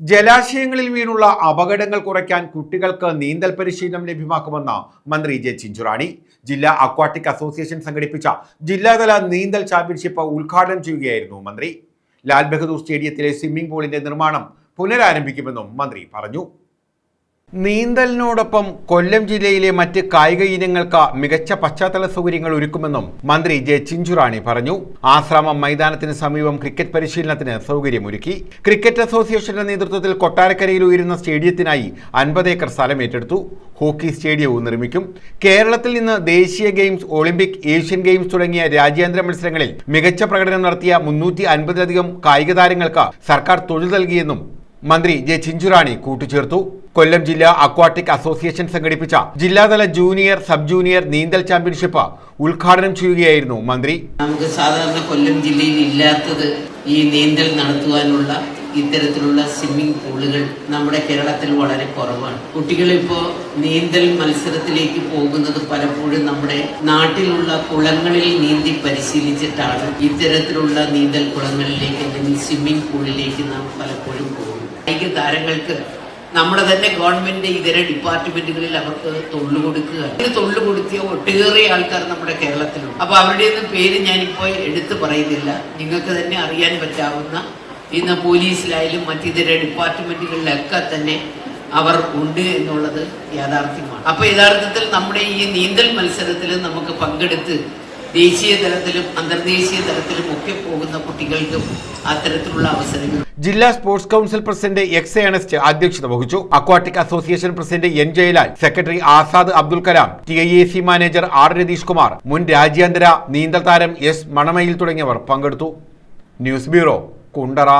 ജലാശയങ്ങളിൽ വീണുള്ള അപകടങ്ങൾ കുറയ്ക്കാൻ കുട്ടികൾക്ക് നീന്തൽ പരിശീലനം ലഭ്യമാക്കുമെന്ന് മന്ത്രി ജെ ചിഞ്ചുറാണി. ജില്ലാ അക്വാട്ടിക് അസോസിയേഷൻ സംഘടിപ്പിച്ച ജില്ലാതല നീന്തൽ ചാമ്പ്യൻഷിപ്പ് ഉദ്ഘാടനം ചെയ്യുകയായിരുന്നു മന്ത്രി. ലാൽ ബഹദൂർ സ്റ്റേഡിയത്തിലെ സ്വിമ്മിംഗ് പൂളിന്റെ നിർമ്മാണം പുനരാരംഭിക്കുമെന്നും മന്ത്രി പറഞ്ഞു. നീന്തലിനോടൊപ്പം കൊല്ലം ജില്ലയിലെ മറ്റ് കായിക ഇനങ്ങൾക്ക് മികച്ച പശ്ചാത്തല സൗകര്യങ്ങൾ ഒരുക്കുമെന്നും മന്ത്രി ജെ ചിഞ്ചുറാണി പറഞ്ഞു. ആശ്രാമം മൈതാനത്തിന് സമീപം ക്രിക്കറ്റ് പരിശീലനത്തിന് സൗകര്യമൊരുക്കി. ക്രിക്കറ്റ് അസോസിയേഷന്റെ നേതൃത്വത്തിൽ കൊട്ടാരക്കരയിൽ ഉയരുന്ന സ്റ്റേഡിയത്തിനായി അൻപത് ഏക്കർ സ്ഥലം ഏറ്റെടുത്തു. ഹോക്കി സ്റ്റേഡിയവും നിർമ്മിക്കും. കേരളത്തിൽ നിന്ന് ദേശീയ ഗെയിംസ് ഒളിമ്പിക് ഏഷ്യൻ ഗെയിംസ് തുടങ്ങിയ രാജ്യാന്തര മത്സരങ്ങളിൽ മികച്ച പ്രകടനം നടത്തിയ മുന്നൂറ്റി അൻപതിലധികം കായിക താരങ്ങൾക്ക് സർക്കാർ തൊഴിൽ നൽകിയെന്നും മന്ത്രി ജെ ചിഞ്ചുറാണി കൂട്ടിച്ചേർത്തു കൊല്ലം ജില്ലാ അക്വാട്ടിക് അസോസിയേഷൻ സംഘടിപ്പിച്ച ജില്ലാതല ജൂനിയർ സബ് ജൂനിയർ നീന്തൽ ചാമ്പ്യൻഷിപ്പ് ഉദ്ഘാടനം ചെയ്യുകയായിരുന്നു മന്ത്രി. നമുക്ക് സാധാരണ കൊല്ലം ജില്ലയിൽ ഇല്ലാത്തത് ഈ നീന്തൽ നടത്തുവാനുള്ള ഇത്തരത്തിലുള്ള സ്വിമ്മിംഗ് പൂളുകൾ നമ്മുടെ കേരളത്തിൽ വളരെ കുറവാണ്. കുട്ടികൾ ഇപ്പോൾ നീന്തൽ മത്സരത്തിലേക്ക് പോകുന്നത് പലപ്പോഴും നമ്മുടെ നാട്ടിലുള്ള കുളങ്ങളിൽ നീന്തി പരിശീലിച്ചിട്ടാണ് ഇത്തരത്തിലുള്ള നീന്തൽ കുളങ്ങളിലേക്ക് അല്ലെങ്കിൽ സ്വിമ്മിംഗ് പൂളിലേക്ക് നാം പലപ്പോഴും പോകും കായിക താരങ്ങൾക്ക് നമ്മുടെ തന്നെ ഗവൺമെന്റ് ഇതര ഡിപ്പാർട്ട്മെന്റുകളിൽ അവർക്ക് തൊള്ളു കൊടുക്കുക. ഇതിന് തൊള്ളു കൊടുത്തിയ ഒട്ടേറെ ആൾക്കാർ നമ്മുടെ കേരളത്തിലുണ്ട്. അപ്പൊ അവരുടെയൊന്നും പേര് ഞാനിപ്പോൾ എടുത്തു പറയുന്നില്ല. നിങ്ങൾക്ക് തന്നെ അറിയാൻ പറ്റാവുന്ന ഇന്ന് പോലീസിലായാലും മറ്റിതര ഡിപ്പാർട്ട്മെന്റുകളിലൊക്കെ തന്നെ അവർ ഉണ്ട് എന്നുള്ളത് യാഥാർത്ഥ്യമാണ്. അപ്പൊ യഥാർത്ഥത്തിൽ നമ്മുടെ ഈ നീന്തൽ മത്സരത്തിൽ നമുക്ക് പങ്കെടുത്ത് ദേശീയ തലത്തിലും അന്തർദേശീയ തലത്തിലും ഒക്കെ പോകുന്ന കുട്ടികൾക്കും അത്തരത്തിലുള്ള അവസരങ്ങൾ. ജില്ലാ sports council president X Ernest അധ്യക്ഷത വഹിച്ചു. Aquatic association president N Jayalal secretary Azad Abdul Kalam T I A C manager R Ratheesh Kumar മുൻ രാജ്യാന്തര നീന്തൽ താരം എസ് മണമയിൽ തുടങ്ങിയവർ പങ്കെടുത്തു. News bureau Kundara.